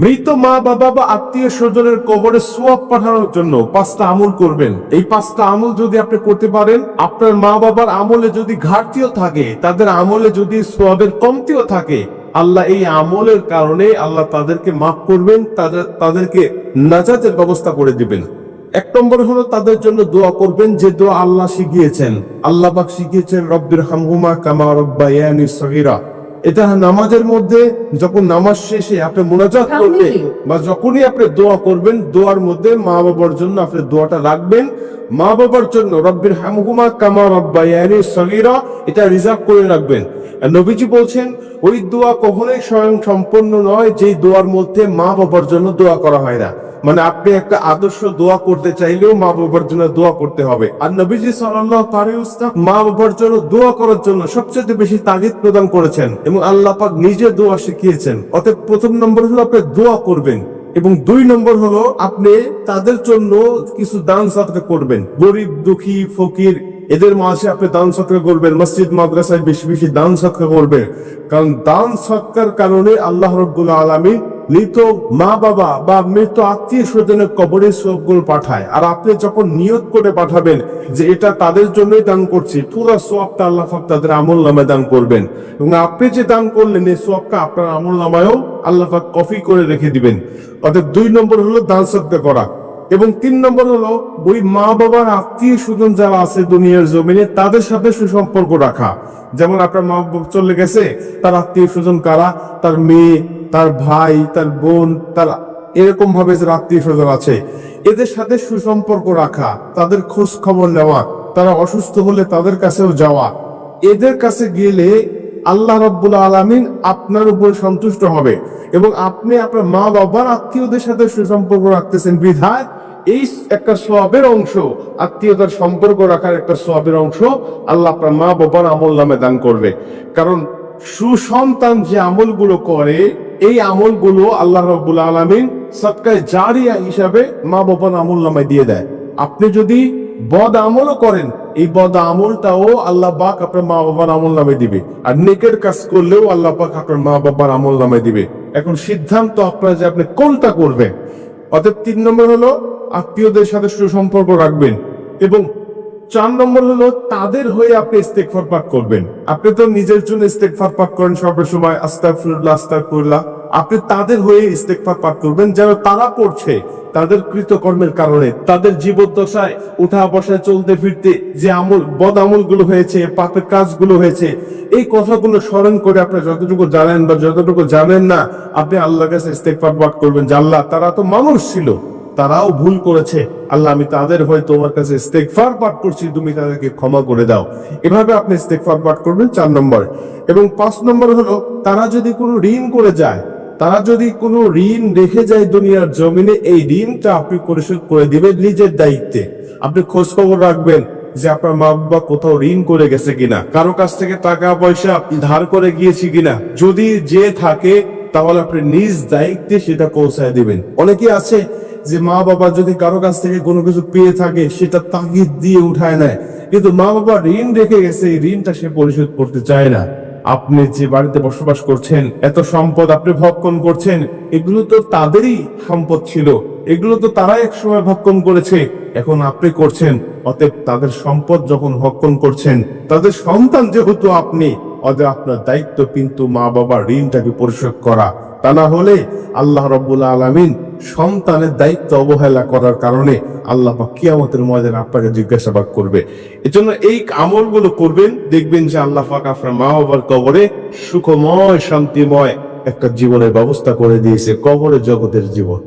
মৃত মা, বাবা বা আত্মীয় স্বজনের কবরে সোয়াব পাঠানোর জন্য পাঁচটা আমল করবেন। এই পাঁচটা আমল যদি আপনি করতে পারেন, আপনার মা বাবার আমলে যদি ঘাটতিও থাকে, তাদের আমলে যদি সোয়াবের কমতিও থাকে, আল্লাহ এই আমলের কারণে আল্লাহ তাদেরকে মাফ করবেন, তাদের, তাদেরকে নাজাতের ব্যবস্থা করে দিবেন। এক নম্বর হলো তাদের জন্য দোয়া করবেন, যে দোয়া আল্লাহ শিখিয়েছেন। আল্লাহ শিখিয়েছেন রব্বির হামহুমা কামা রব্বায়ানি সগীরা। এটা নামাজের মধ্যে যখন নামাজ শেষে আপনি মোনাজাত করবেন বা যখনই আপনি দোয়া করবেন দোয়ার মধ্যে মা বাবার জন্য আপনি দোয়াটা রাখবেন। মা বাবার জন্য রব্বির হামহুমা কামা রব্বায়ানি সগীরা এটা রিজার্ভ করে রাখবেন। আর নবীজি বলছেন ওই দোয়া কখনোই স্বয়ং সম্পন্ন নয় যেই দোয়ার মধ্যে মা বাবার জন্য দোয়া করা হয় না। মানে আপনি একটা আদর্শ দোয়া করতে চাইলেও মা বাবার জন্য দোয়া করতে হবে। আর নবীজি ওয়াসাল্লাম মা বাবার জন্য দোয়া করার জন্য সবচেয়ে বেশি তাগিদ প্রদান করেছেন এবং আল্লাহ পাক নিজে দোয়া শিখিয়েছেন। অতএব প্রথম নম্বর হলো আপনি দোয়া করবেন এবং দুই নম্বর হলো আপনি তাদের জন্য কিছু দান সাদকা করবেন। গরিব, দুঃখী, ফকির, এদের মাঝে আপনি দান সৎকার করবেন। মসজিদ, মাদ্রাসায় বেশি বেশি দান সৎকার করবেন কারণ দান সৎকার কারণে আল্লাহ রব্বুল আলমী মৃত মা বাবা বা মৃত আত্মীয় স্বজনের কবরে সবগুলো পাঠায়। আর আপনি যখন নিয়ত করে পাঠাবেন যে এটা তাদের জন্যই দান করছি, পুরো সোয়াবটা আল্লাহ তাদের আমল নামায় দান করবেন। এবং আপনি যে দান করলেন, এই সোয়াবটা আপনার আমল নামায়ও আল্লাহ কফি করে রেখে দিবেন। অর্থাৎ দুই নম্বর হলো দান সৎকার করা। এবং তিন নম্বর হলো ওই মা বাবার আত্মীয় স্বজন যারা আছে দুনিয়ার জমিনে, তাদের সাথে সুসম্পর্ক রাখা। যেমন আপনার মা বাবা চলে গেছে, তার আত্মীয় স্বজন কারা? তার মেয়ে তার ভাই, তার বোন, তার এরকম ভাবে যে আত্মীয় স্বজন আছে, এদের সাথে সুসম্পর্ক রাখা, তাদের খোঁজ খবর নেওয়া, তারা অসুস্থ হলে তাদের কাছেও যাওয়া, এদের কাছে গেলে আল্লাহ রব্বুল আলমিন আপনার উপর সন্তুষ্ট হবে এবং আপনি আপনার মা বাবার আত্মীয়দের সাথে সুসম্পর্ক রাখতেছেন। বিধায় এই একটা সবের অংশ, আত্মীয়তার সম্পর্ক রাখার একটা সবের অংশ আল্লাহ আপনার মা বাবার আমল নামে দান করবে। কারণ সুসন্তান যে আমলগুলো করে, এই আমলগুলো আল্লাহ রব্বুল আলমিন সৎকায় জারিয়া হিসাবে মা বাবার আমল নামায় দিয়ে দেয়। আপনি যদি বদ আমলও করেন, এই বদ আমলটাও আল্লাহ পাক আপনার মা বাবার আমল নামে দিবে। আর নেকের কাজ করলেও আল্লাহ পাক আপনার মা বাবার আমল নামে দিবে। এখন সিদ্ধান্ত আপনার যে আপনি কোনটা করবেন? অতএব তিন নম্বর হলো, আত্মীয়দের সাথে সুসম্পর্ক রাখবেন এবং চার নম্বর হলো, তাদের হয়ে আপনি ইস্তেকফার পাঠ করবেন। আপনি তো নিজের জন্য ইস্তেকফার পাঠ করেন সর্বসময় আস্তাগফিরুল্লাহ আস্তাগফিরুল্লাহ। আপনি তাদের হয়ে ইস্তেকফার পাঠ করবেন, যেন তারা পড়ছে, তাদের কৃতকর্মের কারণে, তাদের জীবদ্দশায় উঠা বসায় চলতে ফিরতে যে আমল, বদ আমলগুলো হয়েছে, পাপের কাজগুলো হয়েছে, এই কথাগুলো স্মরণ করে আপনি যতটুকু জানেন বা যতটুকু জানেন না, আপনি আল্লাহর কাছে ইস্তেকফার পাক করবেন যে আল্লাহ, তারা তো মানুষ ছিল। তারাও ভুল করেছে। আল্লাহ, আমি তাদের হয়ে তোমার কাছে ইস্তেকফার পাঠ করছি, তুমি তাদেরকে ক্ষমা করে দাও। এভাবে আপনি ইস্তেকফার পাঠ করবেন চার নম্বর। এবং পাঁচ নম্বর হলো, তারা যদি কোনো ঋণ করে যায়, তারা যদি কোনো ঋণ রেখে যায় দুনিয়ার জমিনে, এই ঋণটা আপনি পরিশোধ করে দিবেন নিজের দায়িত্বে। আপনি খোঁজ খবর রাখবেন যে আপনার মা বাবা কোথাও ঋণ করে গেছে কিনা, কারও কাছ থেকে টাকা পয়সা ধার করে গিয়েছি কিনা। যদি যে থাকে, তাহলে আপনি নিজ দায়িত্বে সেটা পৌঁছায় দিবেন। অনেকে আছে যে মা বাবা যদি কারও কাছ থেকে কোনো কিছু পেয়ে থাকে, সেটা তাগিদ দিয়ে উঠায় নেয়। কিন্তু মা বাবা ঋণ রেখে গেছে, এই ঋণটা সে পরিশোধ করতে চায় না। আপনি যে বাড়িতে বসবাস করছেন, এত সম্পদ আপনি ভক্ষণ করছেন, এগুলো তো তাদেরই সম্পদ ছিল। এগুলো তো তারা এক সময় ভক্ষণ করেছে। এখন আপনি করছেন, অতএব তাদের সম্পদ যখন ভক্ষণ করছেন, তাদের সন্তান যেহেতু আপনি, অতএব আপনার দায়িত্ব কিন্তু মা বাবার ঋণটাকে পরিশোধ করা। তা না হলে আল্লাহ রব্বুল আলমিন সন্তানের দায়িত্ব অবহেলা করার কারণে আল্লাহ কিয়ামতের ময়দানে আপনাকে জিজ্ঞাসাবাদ করবে। এজন্য এই আমলগুলো করবেন, দেখবেন যে আল্লাহ পাক আপনার মা বাবার কবরে সুখময়, শান্তিময় একটা জীবনের ব্যবস্থা করে দিয়েছে, কবরের জগতের জীবন।